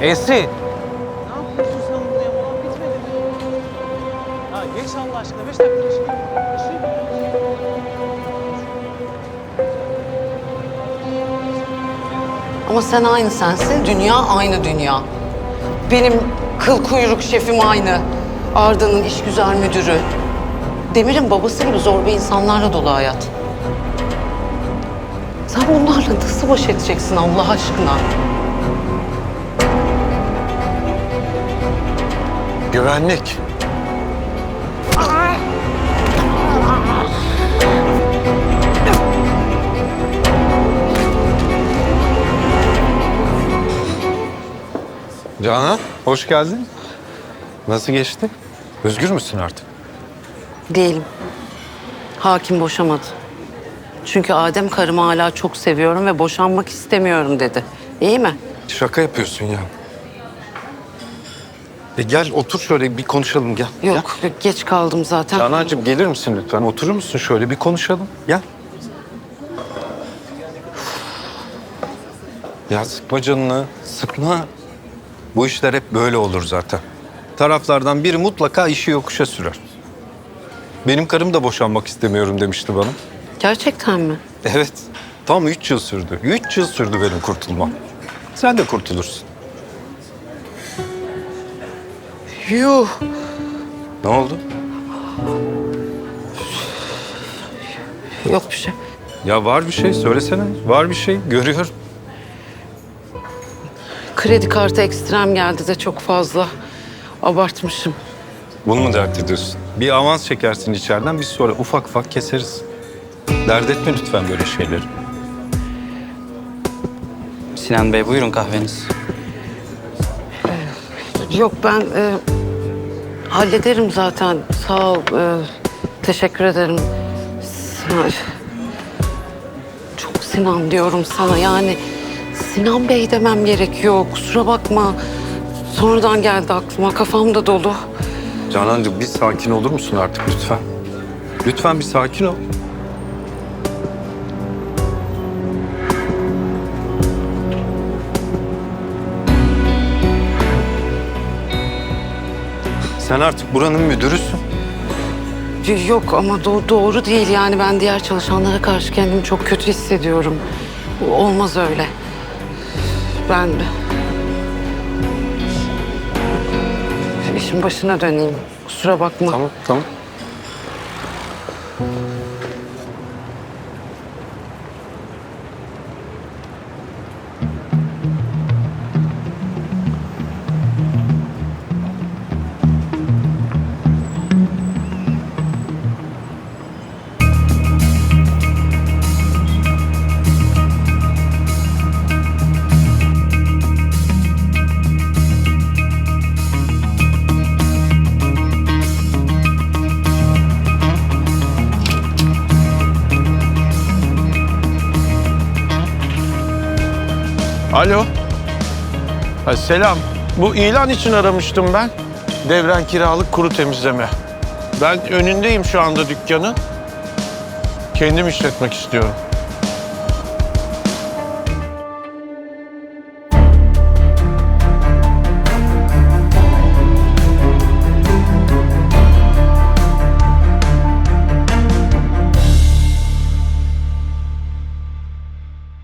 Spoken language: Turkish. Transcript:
Esri. Ne yapıyorsun sen burada ya? Ulan bitmedi mi? Ya geç Allah aşkına. Beş dakika yok. İşim Ama sen aynı sensin, dünya aynı dünya. Benim kıl kuyruk şefim aynı. Arda'nın işgüzar müdürü. Demir'in babası gibi zorba insanlarla dolu hayat. Sen bunlarla nasıl baş edeceksin Allah aşkına? Güvenlik. Canan, hoş geldin. Nasıl geçti? Özgür müsün artık? Değilim. Hakim boşamadı. Çünkü Adem karımı hala çok seviyorum ve boşanmak istemiyorum dedi. İyi mi? Şaka yapıyorsun ya. E gel otur şöyle bir konuşalım gel. Yok, geç kaldım zaten. Canancığım gelir misin lütfen? Oturur musun şöyle bir konuşalım? Gel. Ya sıkma canını, sıkma. Bu işler hep böyle olur zaten. Taraflardan biri mutlaka işi yokuşa sürer. Benim karım da boşanmak istemiyorum demişti bana. Gerçekten mi? Evet, tam üç yıl sürdü. Üç yıl sürdü benim kurtulmam. Sen de kurtulursun. Yuh. Ne oldu? Yok bir şey. Ya var bir şey, söylesene. Var bir şey, görüyorum. Kredi kartı ekstrem geldi de çok fazla. Abartmışım. Bunu mu dert ediyorsun? Bir avans çekersin içeriden, biz sonra ufak ufak keseriz. Dert etme lütfen böyle şeyleri. Sinan Bey buyurun kahveniz. Yok ben e, hallederim zaten. Sağ ol. e, teşekkür ederim. Sinan, çok Sinan diyorum sana yani. Sinan Bey demem gerekiyor. Kusura bakma. Sonradan geldi aklıma. Kafam da dolu. Canancığım bir sakin olur musun artık lütfen? Lütfen bir sakin ol. Sen artık buranın müdürüsün. Yok ama do- doğru değil yani. Ben diğer çalışanlara karşı kendimi çok kötü hissediyorum. Olmaz öyle. Ben... işin başına döneyim. Kusura bakma. Tamam, tamam. Alo. Ha, selam. Bu ilan için aramıştım ben. Devren kiralık kuru temizleme. Ben önündeyim şu anda dükkanın. Kendim işletmek istiyorum.